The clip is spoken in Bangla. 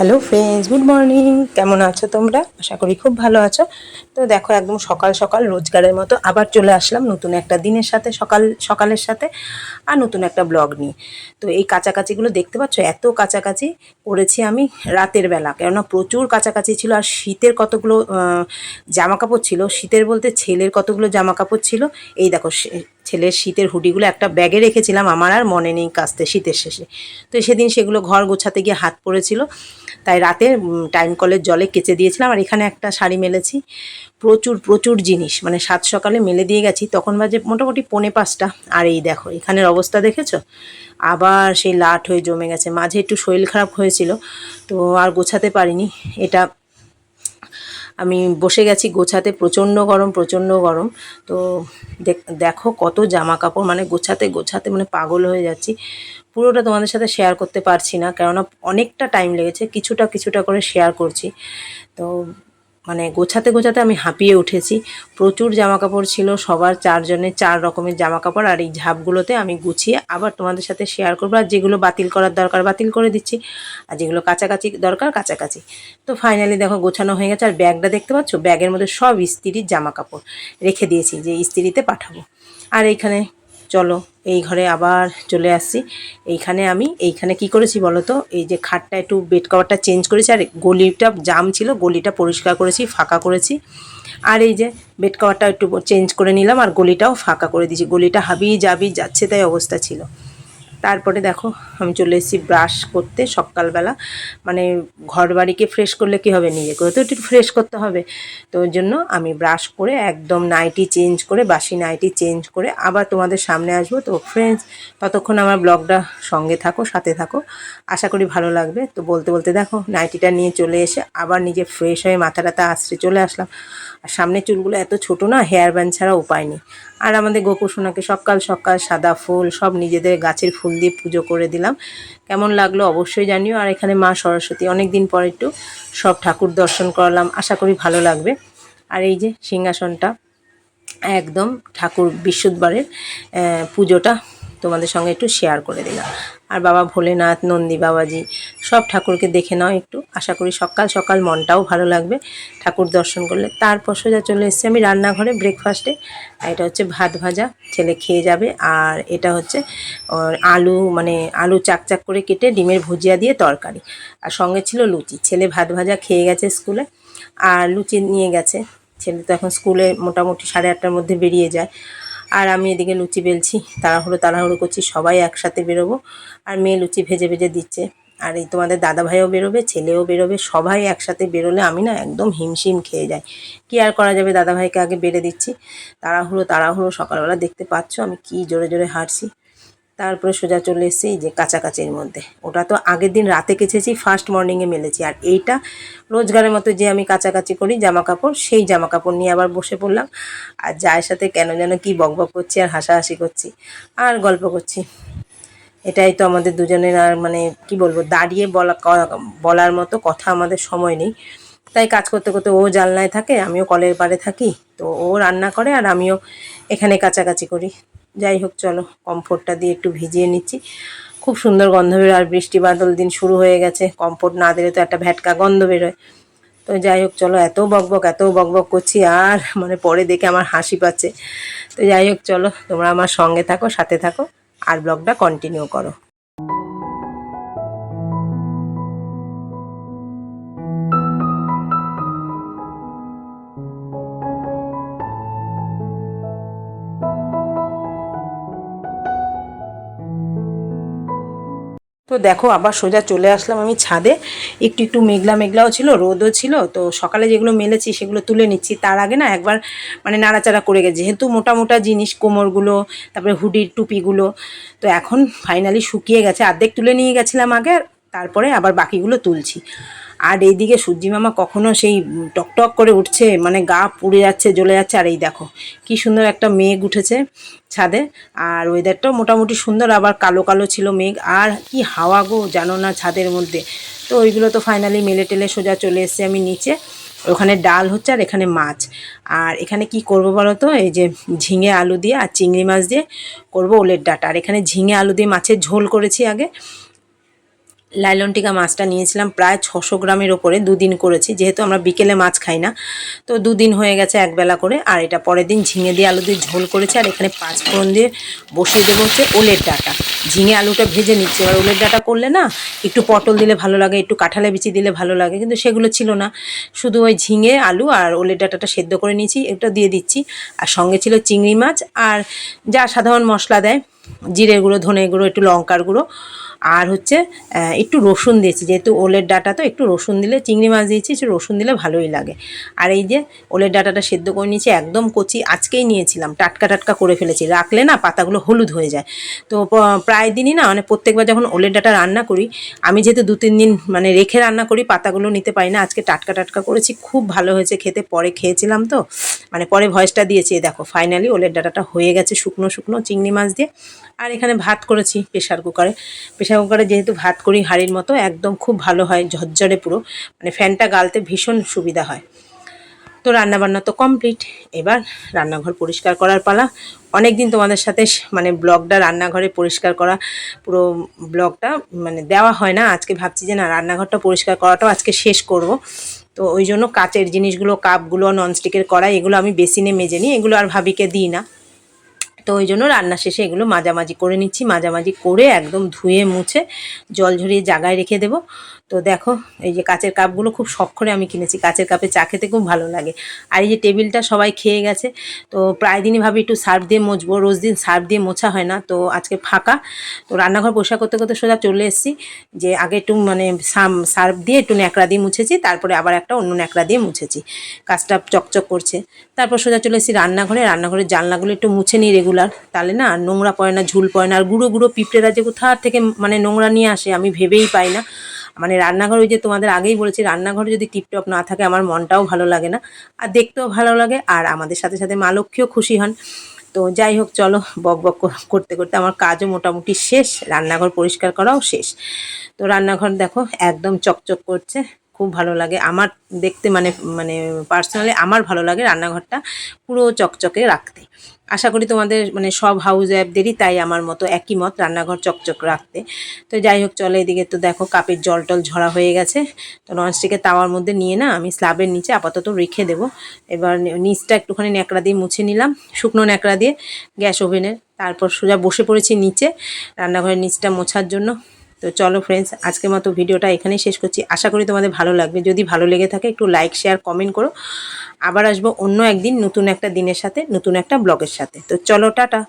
Hello friends good morning কেমন আছো তোমরা? আশা করি খুব ভালো আছো। তো দেখো, একদম সকাল সকাল রোজগারের মতো আবার চলে আসলাম নতুন একটা দিনের সাথে, সকাল, সকালের সাথে আর নতুন একটা ব্লগ নিয়ে। তো এই কাছাকাছিগুলো দেখতে পাচ্ছ? এত কাছাকাছি করেছি আমি রাতের বেলা। কেননা প্রচুর কাছাকাছি ছিল আর শীতের কতগুলো জামা কাপড় ছিল। শীতের বলতে ছেলের কতগুলো জামা কাপড় ছিল? এই দেখো ছেলের শীতের হুডিগুলো একটা ব্যাগে রেখেছিলাম, আমার আর মনে নেই কাস্তে শীতের শেষে। তো সেদিন সেগুলো ঘর গোছাতে গিয়ে হাত পড়েছিল, তাই রাতে টাইম কলের জলে কেচে দিয়েছিলাম, আর এখানে একটা শাড়ি মেলেছি। প্রচুর প্রচুর জিনিস মানে সাত সকালে মেলে দিয়ে গেছি, তখন বাজে মোটামুটি পৌনে পাঁচটা। আর এই দেখো, এখানের অবস্থা দেখেছ? আবার সেই লাট হয়ে জমে গেছে, মাঝে একটু শরীর খারাপ হয়েছিল, তো আর গোছাতে পারিনি। এটা আমি বসে গেছি গোছাতে, প্রচণ্ড গরম প্রচণ্ড গরম। তো দেখ- কত জামা কাপড় মানে গোছাতে গোছাতে মানে পাগল হয়ে যাচ্ছি। পুরোটা তোমাদের সাথে শেয়ার করতে পারছি না, কেননা অনেকটা টাইম লেগেছে, কিছুটা কিছুটা করে শেয়ার করছি। তো মানে গোছাতে গোছাতে আমি হাঁপিয়ে উঠেছি। প্রচুর জামা কাপড় ছিল, সবার চারজনের চার রকমের জামা কাপড় আর এই ঝাপগুলোতে আমি গুছিয়ে আবার তোমাদের সাথে শেয়ার করব আর যেগুলো বাতিল করার দরকার বাতিল করে দিচ্ছি আর যেগুলো কাছাকাছি দরকার কাছাকাছি। তো ফাইনালি দেখো গোছানো হয়ে গেছে আর ব্যাগটা দেখতে পাচ্ছ? ব্যাগের মধ্যে সব ইস্ত্রির জামা কাপড় রেখে দিয়েছি যে ইস্ত্রিতে পাঠাবো। আর এইখানে চলো, এই ঘরে আবার চলে আসছি এইখানে আমি, এইখানে কি করেছি বলো তো? এই যে খাটটা একটু বেড কভারটা চেঞ্জ করেছি, আর গলিটা জাম ছিল, গলিটা পরিষ্কার করেছি, ফাঁকা করেছি। আর এই যে বেড কভারটা একটু চেঞ্জ করে নিলাম, আর গলিটাও ফাঁকা করে দিয়েছি। গলিটা হাবি যাবি যাচ্ছে, তাই অবস্থা ছিল। তারপরে দেখো, আমি চলে এসেছি ব্রাশ করতে সকালবেলা। মানে ঘর বাড়িকে ফ্রেশ করলে কী হবে নিজেকেও তো একটু ফ্রেশ করতে হবে। তো ওই জন্য আমি ব্রাশ করে একদম নাইটি চেঞ্জ করে, বাসি নাইটি চেঞ্জ করে আবার তোমাদের সামনে আসব। তো ফ্রেন্ডস ততক্ষণ আমার ব্লগটা সঙ্গে থাকো, সাথে থাকো। আশা করি ভালো লাগবে। তো বলতে বলতে দেখো নাইটিটা নিয়ে চলে এসে আবার নিজে ফ্রেশ হয়ে মাথা টাথা আসতে চলে আসলাম। আর সামনের চুলগুলো এত ছোট না হেয়ার ব্যান্ড ছাড়া উপায় নেই। আর আমাদের গোপুসোনাকে সকাল সকাল সাদা ফুল সব নিজেদের গাছের ফুল দিয়ে পুজো করে দিলাম। কেমন লাগল অবশ্যই জানিও। আর এখানে মা সরস্বতী অনেক দিন পর একটু সব ঠাকুর দর্শন করালাম। আশা করি ভালো লাগবে। আর এই যে সিংহাসনটা, একদম ঠাকুর বিশুদ্ধবারের পুজোটা তোমাদের সঙ্গে একটু শেয়ার করে দিলাম। আর বাবা ভোলেনাথ, নন্দী বাবাজি, সব ঠাকুরকে দেখে নাও একটু। আশা করি সকাল সকাল মনটাও ভালো লাগবে ঠাকুর দর্শন করলে। তারপর সোজা চলে এসেছি আমি রান্নাঘরে ব্রেকফাস্টে আর এটা হচ্ছে ভাত ভাজা, ছেলে খেয়ে যাবে। আর এটা হচ্ছে আলু মানে আলু চাকচাক করে কেটে ডিমের ভুজিয়া দিয়ে তরকারি। আর সঙ্গে ছিল লুচি। ছেলে ভাত ভাজা খেয়ে গেছে স্কুলে আর লুচি নিয়ে গেছে। ছেলে তো এখন স্কুলে মোটামুটি সাড়ে আটটার মধ্যে বেরিয়ে যায়। আর আমি এদিকে লুচি বেলছি, তাড়াহুড়ো তাড়াহুড়ো করছি, সবাই একসাথে বেরোবো। আর মেয়ে লুচি ভেজে ভেজে দিচ্ছে। আর এই তোমাদের দাদা ভাইও বেরোবে, ছেলেও বেরোবে, সবাই একসাথে বেরোলে আমি না একদম হিমশিম খেয়ে যাই। কি আর করা যাবে দাদা ভাইকে আগে বেড়ে দিচ্ছি। তাড়াহুড়ো তাড়াহুড়ো সকালবেলা দেখতে পাচ্ছ আমি কি জোরে জোরে হাঁটছি। তারপরে সোজা চলে এসেছি যে কাছাকাছির মধ্যে। ওটা তো আগের দিন রাতে কেচেছি ফার্স্ট মর্নিংয়ে মেলেছি। আর এইটা রোজগারের মতো যে আমি কাছাকাছি করি জামা কাপড় সেই জামা কাপড় নিয়ে আবার বসে পড়লাম। আর যার সাথে কেন যেন কি বকবক করছি আর হাসাহাসি করছি, আর গল্প করছি। এটাই তো আমাদের দুজনের আর মানে কি বলব, দাঁড়িয়ে বলা, বলার মতো কথা আমাদের সময় নেই। তাই কাজ করতে করতে ও জানলায় থাকে, আমিও কলের পাড়ে থাকি। তো ও রান্না করে আর আমিও এখানে কাছাকাছি করি। যাই হোক, চলো, কমফোর্টটা দিয়ে একটু ভিজিয়ে নিচ্ছি। খুব সুন্দর গন্ধ বেরোয় আর বৃষ্টি বাদল দিন শুরু হয়ে গেছে। কমফোর্ট না দিলে তো একটা ভ্যাটকা গন্ধ বেরোয়। তো যাই হোক, চলো, এত বকবক এত বকবক করছি আর মানে পরে দেখে আমার হাসি পাচ্ছে। তো যাই হোক, চলো, তোমরা আমার সঙ্গে থাকো, সাথে থাকো, আর ব্লগটা কন্টিনিউ করো। তো দেখো আবার সোজা চলে আসলাম আমি ছাদে। একটু একটু মেঘলা মেঘলাও ছিল, রোদও ছিল। তো সকালে যেগুলো মেলেছি সেগুলো তুলে নিচ্ছি। তার আগে না একবার মানে নাড়াচাড়া করে গেছে। যেহেতু মোটা মোটা জিনিস, কোমরগুলো, তারপরে হুডির টুপিগুলো, তো এখন ফাইনালি শুকিয়ে গেছে। অর্ধেক তুলে নিয়ে গেছিলাম আগে তারপরে আবার বাকিগুলো তুলছি। আর এইদিকে সূর্যি মামা কখনো সেই টকটক করে উঠছে মানে গা পুড়ে যাচ্ছে, জ্বলে যাচ্ছে, আর এই দেখো কি সুন্দর একটা মেঘ উঠেছে ছাদে। আর ওয়েদারটাও মোটামুটি সুন্দর, আবার কালো কালো ছিল মেঘ, আর কি হাওয়া গো, জানো না ছাদের মধ্যে। তো ওইগুলো তো ফাইনালি মেলে টেলে সোজা চলে এসেছে আমি নিচে। ওখানে ডাল হচ্ছে আর এখানে মাছ। আর এখানে কি করব বলো তো? এই যে ঝিঙে আলু দিয়ে আর চিংড়ি মাছ দিয়ে করব ওলের ডাটা। আর এখানে ঝিঙে আলু দিয়ে মাছের ঝোল করেছি আগে। লাইলন টিকা মাছটা নিয়েছিলাম, প্রায় ছশো গ্রামের ওপরে দুদিন করেছি, যেহেতু আমরা বিকেলে মাছ খাই না। তো দুদিন হয়ে গেছে একবেলা করে, আর এটা পরের দিন ঝিঙে দিয়ে আলু দিয়ে ঝোল করেছে, আর এখানে পাঁচ ফোড়ন দিয়ে বসিয়ে দেবো হচ্ছে ওলের ডাটা। ঝিঙে আলুটা ভেজে নিচ্ছে, এবার ওলের ডাটা করলে না, একটু পটল দিলে ভালো লাগে, একটু কাঁঠালে বিচি দিলে ভালো লাগে, কিন্তু সেগুলো ছিল না। শুধু ওই ঝিঙে, আলু আর ওলের ডাটাটা সেদ্ধ করে নিয়েছি, এটা দিয়ে দিচ্ছি। আর সঙ্গে ছিল চিংড়ি মাছ, আর যা সাধারণ মশলা দেয় জিরে গুঁড়ো ধনে গুঁড়ো, একটু লঙ্কার গুঁড়ো, আর হচ্ছে একটু রসুন দিয়েছি। যেহেতু ওলের ডাটা, তো একটু রসুন দিলে, চিংড়ি মাছ দিয়েছি, একটু রসুন দিলে ভালোই লাগে। আর এই যে ওলের ডাটাটা সেদ্ধ করে নিয়েছি, একদম কচি, আজকেই নিয়েছিলাম। টাটকা টাটকা করে ফেলেছি। রাখলে না, পাতাগুলো হলুদ হয়ে যায়। তো প্রায় দিনই না মানে প্রত্যেকবার যখন ওলের ডাটা রান্না করি, আমি যেহেতু দু, তিন দিন মানে রেখে রান্না করি, পাতাগুলো নিতে পারি না, আজকে টাটকা টাটকা করেছি, খুব ভালো হয়েছে খেতে। পরে খেয়েছিলাম তো মানে পরে ভয়েসটা দিয়েছি দেখো ফাইনালি ওলের ডাটাটা হয়ে গেছে, শুকনো শুকনো চিংড়ি মাছ দিয়ে। আর এখানে ভাত করেছি প্রেশার কুকারে। প্রেশার কুকারে যেহেতু ভাত করি, হাঁড়ির মতো, একদম খুব ভালো হয়, ঝরঝরে পুরো। মানে ফ্যানটা গালতে ভীষণ সুবিধা হয়। তো রান্নাবান্না তো কমপ্লিট। এবার রান্নাঘর পরিষ্কার করার পালা। অনেক দিন তোমাদের সাথে মানে ব্লগটা, রান্নাঘরে পরিষ্কার করা, পুরো ব্লগটা মানে দেওয়া হয় না। আজকে ভাবছি যে না, রান্নাঘরটা পরিষ্কার করাটাও আজকে শেষ করব। তো ওই জন্য কাচের জিনিসগুলো, কাপগুলো, ননস্টিকের কড়াই, এগুলো আমি বেসিনে মেজে নিই। এগুলো আর ভাবিকে দিই না। তো ওই জন্য রান্না শেষে এগুলো মাঝামাঝি করে নিচ্ছি। মাঝামাঝি করে একদম ধুয়ে মুছে জল ঝরিয়ে জাগায় রেখে দেবো। তো দেখো, এই যে কাচের কাপগুলো খুব শখ করে আমি কিনেছি। কাচের কাপে চা খেতে খুব ভালো লাগে। আর এই যে টেবিলটা সবাই খেয়ে গেছে, তো প্রায় দিনই ভাবি একটু সার্ফ দিয়ে মুছবো। রোজ দিন সার্ফ দিয়ে মোছা হয় না, তো আজকে ফাঁকা। তো রান্নাঘর পরিষ্কার করতে করতে সোজা চলে এসেছি যে আগে একটু মানে সার্ফ দিয়ে একটু ন্যাকড়া দিয়ে মুছেছি, তারপরে আবার একটা অন্য ন্যাকড়া দিয়ে মুছেছি। কাজটা চকচক করছে। তারপর সোজা চলে এসেছি রান্নাঘরে। রান্নাঘরের জানলাগুলো একটু মুছে নিই রেগুলার তাহলে না, নোংরা পড়ে না, ঝুল পড়ে না। আর গুঁড়ো গুঁড়ো পিঁপড়েরা যে কোথার থেকে মানে নোংরা নিয়ে আসে, আমি ভেবেই পাই না। মানে রান্নাঘর ওই যে তোমাদের আগেই বলেছি, রান্নাঘর যদি টিপটপ না থাকে আমার মনটাও ভালো লাগে না। আর দেখতেও ভালো লাগে, আর আমাদের সাথে সাথে মা লক্ষ্মীও খুশি হন। তো যাই হোক, চলো বক বক করতে করতে আমার কাজও মোটামুটি শেষ, রান্নাঘর পরিষ্কার করাও শেষ। তো রান্নাঘর দেখো একদম চকচক করছে। খুব ভালো লাগে। আমার দেখতে মানে মানে পার্সোনালি আমার ভালো লাগে রান্নাঘরটা পুরো চকচকে রাখতে। আশা করি তোমাদের মানে সব হাউস ওয়াইফদেরই তাই আমার মতো একই মত রান্নাঘর চকচক রাখতে। তো যাই হোক, চলে এদিকে তো দেখো কাপের জল টল ঝরা হয়ে গেছে। তো ননস্টিকের তাওয়ার মধ্যে নিয়ে না আমি স্ল্যাবের নিচে আপাতত রেখে দেবো। এবার নিচটা একটুখানি ন্যাকড়া দিয়ে মুছে নিলাম, শুকনো ন্যাকড়া দিয়ে গ্যাস ওভেনের। তারপর সোজা বসে পড়েছি নিচে রান্নাঘরের নিচটা মোছার জন্য। তো চলো ফ্রেন্ডস আজকের মতো ভিডিওটা এখানেই শেষ করছি। আশা করি তোমাদের ভালো লাগবে। যদি ভালো লেগে থাকে, একটু লাইক শেয়ার কমেন্ট করো। আবার আসব অন্য একদিন নতুন একটা দিনের সাথে, নতুন একটা ব্লগের সাথে। তো চলো, টাটা।